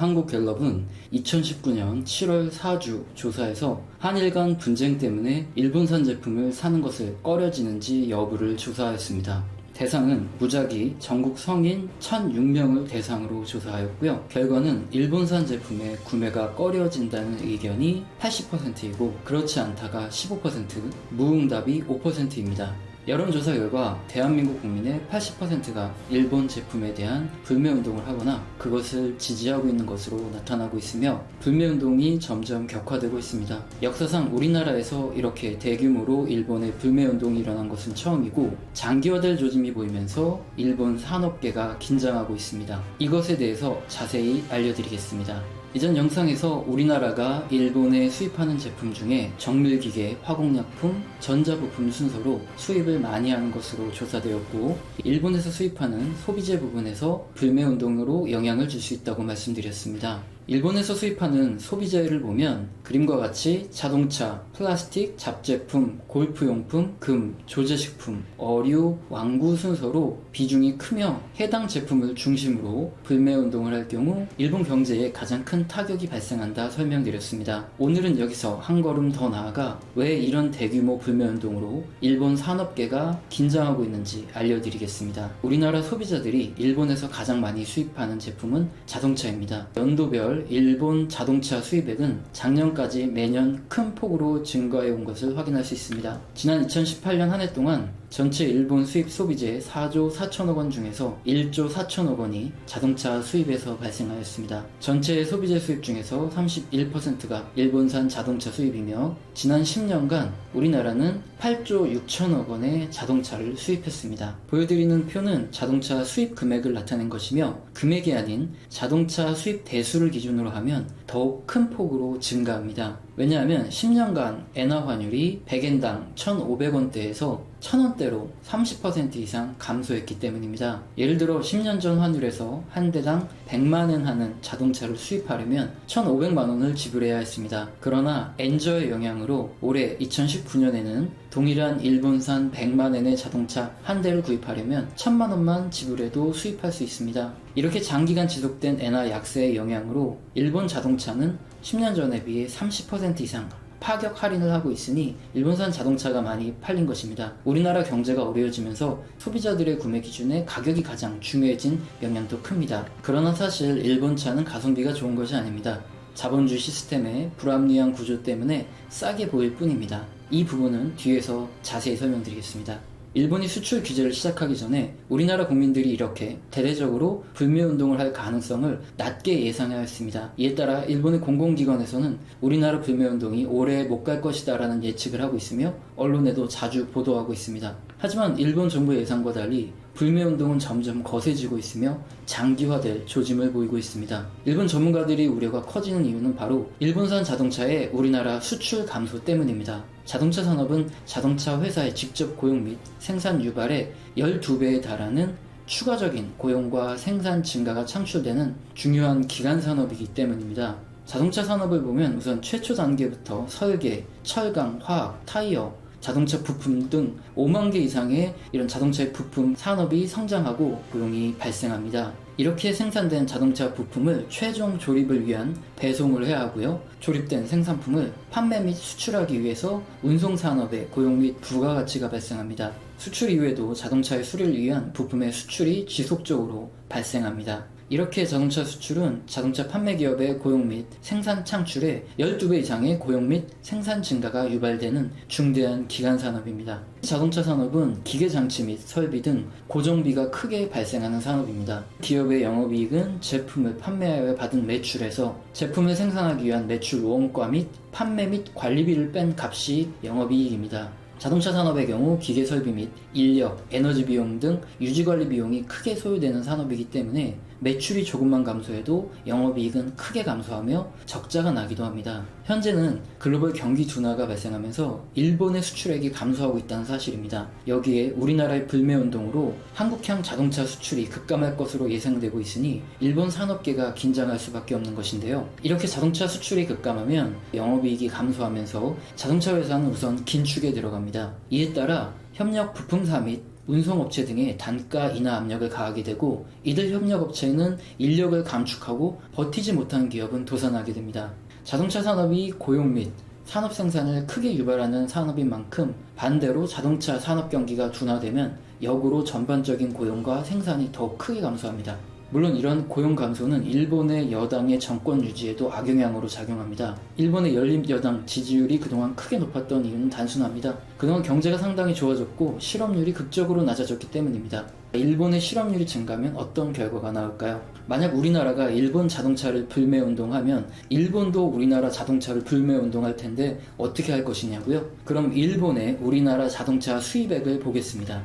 한국갤럽은 2019년 7월 4주 조사에서 한일 간 분쟁 때문에 일본산 제품을 사는 것을 꺼려지는지 여부를 조사하였습니다. 대상은 무작위 전국 성인 1006명을 대상으로 조사하였고요. 결과는 일본산 제품의 구매가 꺼려진다는 의견이 80%이고 그렇지 않다가 15%, 무응답이 5%입니다. 여론조사 결과 대한민국 국민의 80%가 일본 제품에 대한 불매운동을 하거나 그것을 지지하고 있는 것으로 나타나고 있으며 불매운동이 점점 격화되고 있습니다. 역사상 우리나라에서 이렇게 대규모로 일본의 불매운동이 일어난 것은 처음이고 장기화될 조짐이 보이면서 일본 산업계가 긴장하고 있습니다. 이것에 대해서 자세히 알려드리겠습니다. 이전 영상에서 우리나라가 일본에 수입하는 제품 중에 정밀기계, 화공약품, 전자부품 순서로 수입을 많이 하는 것으로 조사되었고 일본에서 수입하는 소비재 부분에서 불매운동으로 영향을 줄 수 있다고 말씀드렸습니다. 일본에서 수입하는 소비재를 보면 그림과 같이 자동차, 플라스틱, 잡제품, 골프용품, 금, 조제식품, 어류, 왕구 순서로 비중이 크며 해당 제품을 중심으로 불매운동을 할 경우 일본 경제에 가장 큰 타격이 발생한다 설명드렸습니다. 오늘은 여기서 한 걸음 더 나아가 왜 이런 대규모 불매운동으로 일본 산업계가 긴장하고 있는지 알려드리겠습니다. 우리나라 소비자들이 일본에서 가장 많이 수입하는 제품은 자동차입니다. 연도별 일본 자동차 수입액은 작년까지 매년 큰 폭으로 증가해 온 것을 확인할 수 있습니다. 지난 2018년 한 해 동안 전체 일본 수입 소비재 4조 4천억 원 중에서 1조 4천억 원이 자동차 수입에서 발생하였습니다. 전체 소비재 수입 중에서 31%가 일본산 자동차 수입이며 지난 10년간 우리나라는 8조 6천억 원의 자동차를 수입했습니다. 보여드리는 표는 자동차 수입 금액을 나타낸 것이며 금액이 아닌 자동차 수입 대수를 기준으로 하면 더욱 큰 폭으로 증가합니다. 왜냐하면 10년간 엔화 환율이 100엔당 1,500원대에서 1000원대로 30% 이상 감소했기 때문입니다. 예를 들어 10년 전 환율에서 한 대당 100만엔 하는 자동차를 수입하려면 1,500만원을 지불해야 했습니다. 그러나 엔저의 영향으로 올해 2019년에는 동일한 일본산 100만엔의 자동차 한 대를 구입하려면 1000만원만 지불해도 수입할 수 있습니다. 이렇게 장기간 지속된 엔화 약세의 영향으로 일본 자동차는 10년 전에 비해 30% 이상 파격 할인을 하고 있으니 일본산 자동차가 많이 팔린 것입니다. 우리나라 경제가 어려워지면서 소비자들의 구매 기준에 가격이 가장 중요해진 영향도 큽니다. 그러나 사실 일본 차는 가성비가 좋은 것이 아닙니다. 자본주의 시스템의 불합리한 구조 때문에 싸게 보일 뿐입니다. 이 부분은 뒤에서 자세히 설명드리겠습니다. 일본이 수출 규제를 시작하기 전에 우리나라 국민들이 이렇게 대대적으로 불매운동을 할 가능성을 낮게 예상하였습니다. 이에 따라 일본의 공공기관에서는 우리나라 불매운동이 올해 못갈 것이다 라는 예측을 하고 있으며 언론에도 자주 보도하고 있습니다. 하지만 일본 정부의 예상과 달리 불매운동은 점점 거세지고 있으며 장기화될 조짐을 보이고 있습니다. 일본 전문가들이 우려가 커지는 이유는 바로 일본산 자동차의 우리나라 수출 감소 때문입니다. 자동차 산업은 자동차 회사의 직접 고용 및 생산 유발의 12배에 달하는 추가적인 고용과 생산 증가가 창출되는 중요한 기간 산업이기 때문입니다. 자동차 산업을 보면 우선 최초 단계부터 설계, 철강, 화학, 타이어, 자동차 부품 등 5만 개 이상의 이런 자동차의 부품 산업이 성장하고 고용이 발생합니다. 이렇게 생산된 자동차 부품을 최종 조립을 위한 배송을 해야 하고요. 조립된 생산품을 판매 및 수출하기 위해서 운송 산업의 고용 및 부가가치가 발생합니다. 수출 이후에도 자동차의 수리를 위한 부품의 수출이 지속적으로 발생합니다. 이렇게 자동차 수출은 자동차 판매 기업의 고용 및 생산 창출에 12배 이상의 고용 및 생산 증가가 유발되는 중대한 기간 산업입니다. 자동차 산업은 기계 장치 및 설비 등 고정비가 크게 발생하는 산업입니다. 기업의 영업이익은 제품을 판매하여 받은 매출에서 제품을 생산하기 위한 매출 원가 및 판매 및 관리비를 뺀 값이 영업이익입니다. 자동차 산업의 경우 기계 설비 및 인력, 에너지 비용 등 유지 관리 비용이 크게 소요되는 산업이기 때문에 매출이 조금만 감소해도 영업이익은 크게 감소하며 적자가 나기도 합니다. 현재는 글로벌 경기 둔화가 발생하면서 일본의 수출액이 감소하고 있다는 사실입니다. 여기에 우리나라의 불매운동으로 한국향 자동차 수출이 급감할 것으로 예상되고 있으니 일본 산업계가 긴장할 수밖에 없는 것인데요. 이렇게 자동차 수출이 급감하면 영업이익이 감소하면서 자동차 회사는 우선 긴축에 들어갑니다. 이에 따라 협력 부품사 및 운송업체 등의 단가 인하 압력을 가하게 되고 이들 협력업체는 인력을 감축하고 버티지 못한 기업은 도산하게 됩니다. 자동차 산업이 고용 및 산업 생산을 크게 유발하는 산업인 만큼 반대로 자동차 산업 경기가 둔화되면 역으로 전반적인 고용과 생산이 더 크게 감소합니다. 물론 이런 고용 감소는 일본의 여당의 정권 유지에도 악영향으로 작용합니다. 일본의 열린 여당 지지율이 그동안 크게 높았던 이유는 단순합니다. 그동안 경제가 상당히 좋아졌고 실업률이 극적으로 낮아졌기 때문입니다. 일본의 실업률이 증가하면 어떤 결과가 나올까요? 만약 우리나라가 일본 자동차를 불매 운동하면 일본도 우리나라 자동차를 불매 운동할 텐데 어떻게 할 것이냐고요? 그럼 일본의 우리나라 자동차 수입액을 보겠습니다.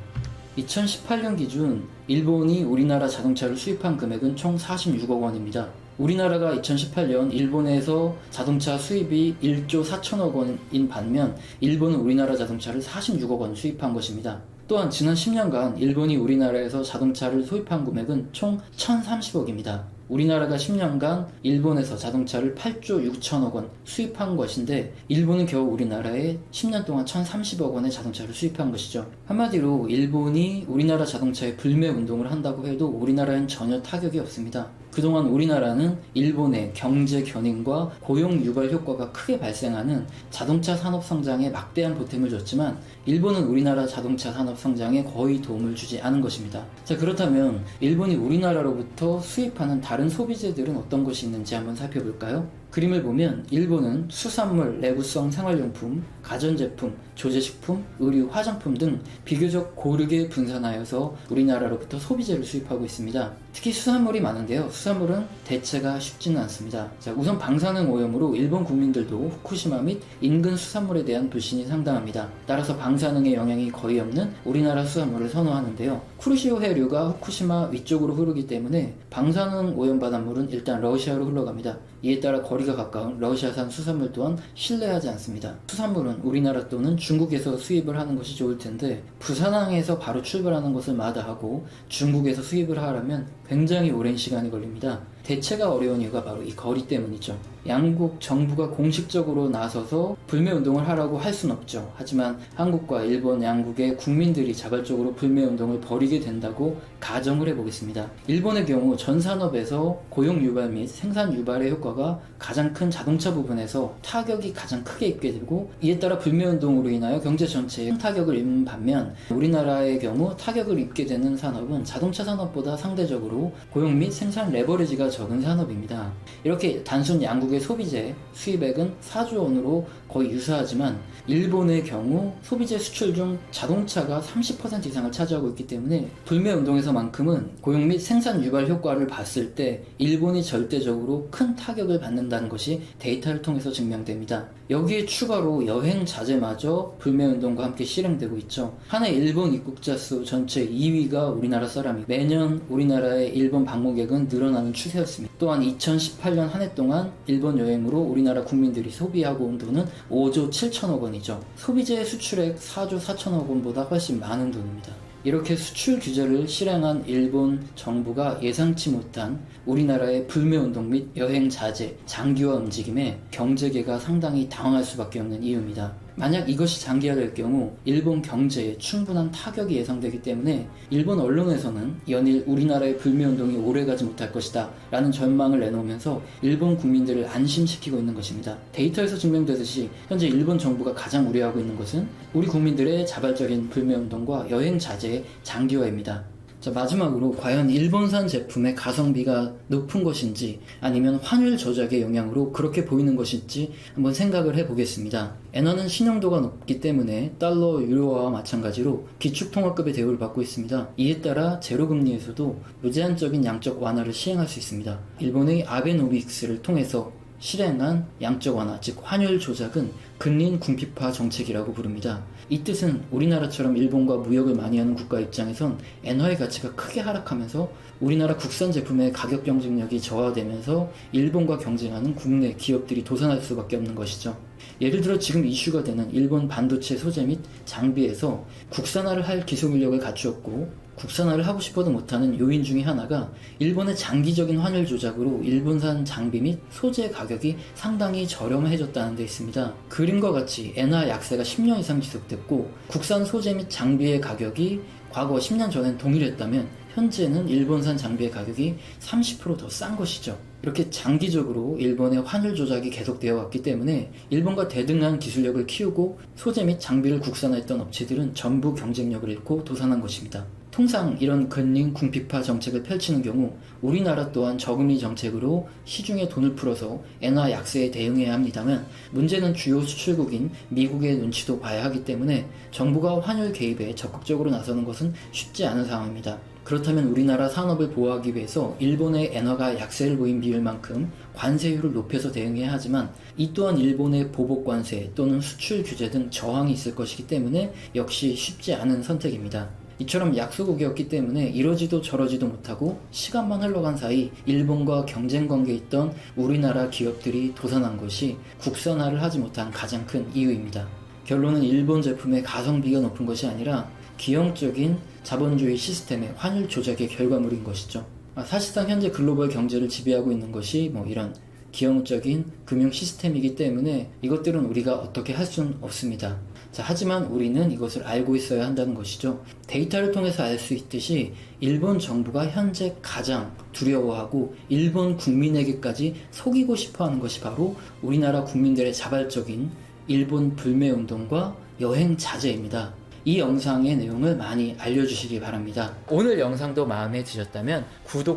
2018년 기준 일본이 우리나라 자동차를 수입한 금액은 총 46억 원입니다. 우리나라가 2018년 일본에서 자동차 수입이 1조 4천억 원인 반면 일본은 우리나라 자동차를 46억 원 수입한 것입니다. 또한 지난 10년간 일본이 우리나라에서 자동차를 수입한 금액은 총 1,030억입니다. 우리나라가 10년간 일본에서 자동차를 8조 6천억 원 수입한 것인데 일본은 겨우 우리나라에 10년 동안 1,030억 원의 자동차를 수입한 것이죠. 한마디로 일본이 우리나라 자동차에 불매 운동을 한다고 해도 우리나라엔 전혀 타격이 없습니다. 그동안 우리나라는 일본의 경제 견인과 고용 유발 효과가 크게 발생하는 자동차 산업 성장에 막대한 보탬을 줬지만 일본은 우리나라 자동차 산업 성장에 거의 도움을 주지 않은 것입니다. 자, 그렇다면 일본이 우리나라로부터 수입하는 다른 소비재들은 어떤 것이 있는지 한번 살펴볼까요? 그림을 보면 일본은 수산물, 내구성 생활용품, 가전제품, 조제식품, 의류, 화장품 등 비교적 고르게 분산하여서 우리나라로부터 소비재를 수입하고 있습니다. 특히 수산물이 많은데요. 수산물은 대체가 쉽지는 않습니다. 자, 우선 방사능 오염으로 일본 국민들도 후쿠시마 및 인근 수산물에 대한 불신이 상당합니다. 따라서 방사능의 영향이 거의 없는 우리나라 수산물을 선호하는데요. 쿠르시오 해류가 후쿠시마 위쪽으로 흐르기 때문에 방사능 오염 바닷물은 일단 러시아로 흘러갑니다. 이에 따라 거리가 가까운 러시아산 수산물 또한 신뢰하지 않습니다. 수산물은 우리나라 또는 중국에서 수입을 하는 것이 좋을 텐데 부산항에서 바로 출발하는 것을 마다하고 중국에서 수입을 하려면 굉장히 오랜 시간이 걸립니다. 대체가 어려운 이유가 바로 이 거리 때문이죠. 양국 정부가 공식적으로 나서서 불매 운동을 하라고 할 순 없죠. 하지만 한국과 일본 양국의 국민들이 자발적으로 불매 운동을 벌이게 된다고 가정을 해보겠습니다. 일본의 경우 전 산업에서 고용 유발 및 생산 유발의 효과가 가장 큰 자동차 부분에서 타격이 가장 크게 입게 되고 이에 따라 불매 운동으로 인하여 경제 전체에 큰 타격을 입는 반면 우리나라의 경우 타격을 입게 되는 산업은 자동차 산업보다 상대적으로 고용 및 생산 레버리지가 적은 산업입니다. 이렇게 단순 양국의 소비재 수입액은 4조 원으로 거의 유사하지만 일본의 경우 소비재 수출 중 자동차가 30% 이상을 차지하고 있기 때문에 불매 운동에서만큼은 고용 및 생산 유발 효과를 봤을 때 일본이 절대적으로 큰 타격 을 받는다는 것이 데이터를 통해서 증명됩니다. 여기에 추가로 여행 자제마저 불매 운동과 함께 실행되고 있죠. 한 해 일본 입국자 수 전체 2위가 우리나라 사람이 매년 우리나라의 일본 방문객은 늘어나는 추세였습니다. 또한 2018년 한 해 동안 일본 여행으로 우리나라 국민들이 소비하고 온 돈은 5조 7천억 원이죠. 소비재 수출액 4조 4천억 원보다 훨씬 많은 돈입니다. 이렇게 수출 규제를 실행한 일본 정부가 예상치 못한 우리나라의 불매운동 및 여행 자제, 장기화 움직임에 경제계가 상당히 당황할 수밖에 없는 이유입니다. 만약 이것이 장기화될 경우 일본 경제에 충분한 타격이 예상되기 때문에 일본 언론에서는 연일 우리나라의 불매운동이 오래가지 못할 것이다 라는 전망을 내놓으면서 일본 국민들을 안심시키고 있는 것입니다. 데이터에서 증명되듯이 현재 일본 정부가 가장 우려하고 있는 것은 우리 국민들의 자발적인 불매운동과 여행 자제의 장기화입니다. 자, 마지막으로 과연 일본산 제품의 가성비가 높은 것인지 아니면 환율 조작의 영향으로 그렇게 보이는 것인지 한번 생각을 해보겠습니다. 엔화는 신용도가 높기 때문에 달러, 유로화와 마찬가지로 기축통화급의 대우를 받고 있습니다. 이에 따라 제로금리에서도 무제한적인 양적 완화를 시행할 수 있습니다. 일본의 아베노믹스를 통해서 실행한 양적 완화, 즉 환율 조작은 근린 궁핍화 정책이라고 부릅니다. 이 뜻은 우리나라처럼 일본과 무역을 많이 하는 국가 입장에선 엔화의 가치가 크게 하락하면서 우리나라 국산 제품의 가격 경쟁력이 저하되면서 일본과 경쟁하는 국내 기업들이 도산할 수밖에 없는 것이죠. 예를 들어 지금 이슈가 되는 일본 반도체 소재 및 장비에서 국산화를 할 기술 인력을 갖추었고 국산화를 하고 싶어도 못하는 요인 중에 하나가 일본의 장기적인 환율 조작으로 일본산 장비 및 소재 가격이 상당히 저렴해졌다는 데 있습니다. 그림과 같이 엔화 약세가 10년 이상 지속됐고 국산 소재 및 장비의 가격이 과거 10년 전엔 동일했다면 현재는 일본산 장비의 가격이 30%더 싼 것이죠. 이렇게 장기적으로 일본의 환율 조작이 계속되어 왔기 때문에 일본과 대등한 기술력을 키우고 소재 및 장비를 국산화했던 업체들은 전부 경쟁력을 잃고 도산한 것입니다. 통상 이런 근린 궁핍화 정책을 펼치는 경우 우리나라 또한 저금리 정책으로 시중에 돈을 풀어서 엔화 약세에 대응해야 합니다만 문제는 주요 수출국인 미국의 눈치도 봐야 하기 때문에 정부가 환율 개입에 적극적으로 나서는 것은 쉽지 않은 상황입니다. 그렇다면 우리나라 산업을 보호하기 위해서 일본의 엔화가 약세를 보인 비율만큼 관세율을 높여서 대응해야 하지만 이 또한 일본의 보복 관세 또는 수출 규제 등 저항이 있을 것이기 때문에 역시 쉽지 않은 선택입니다. 이처럼 약소국이었기 때문에 이러지도 저러지도 못하고 시간만 흘러간 사이 일본과 경쟁 관계에 있던 우리나라 기업들이 도산한 것이 국산화를 하지 못한 가장 큰 이유입니다. 결론은 일본 제품의 가성비가 높은 것이 아니라 기형적인 자본주의 시스템의 환율 조작의 결과물인 것이죠. 아, 사실상 현재 글로벌 경제를 지배하고 있는 것이 뭐 이런 기형적인 금융 시스템이기 때문에 이것들은 우리가 어떻게 할 수는 없습니다. 자, 하지만 우리는 이것을 알고 있어야 한다는 것이죠. 데이터를 통해서 알 수 있듯이 일본 정부가 현재 가장 두려워하고 일본 국민에게까지 속이고 싶어 하는 것이 바로 우리나라 국민들의 자발적인 일본 불매 운동과 여행 자제입니다. 이 영상의 내용을 많이 알려주시기 바랍니다. 오늘 영상도 마음에 드셨다면 구독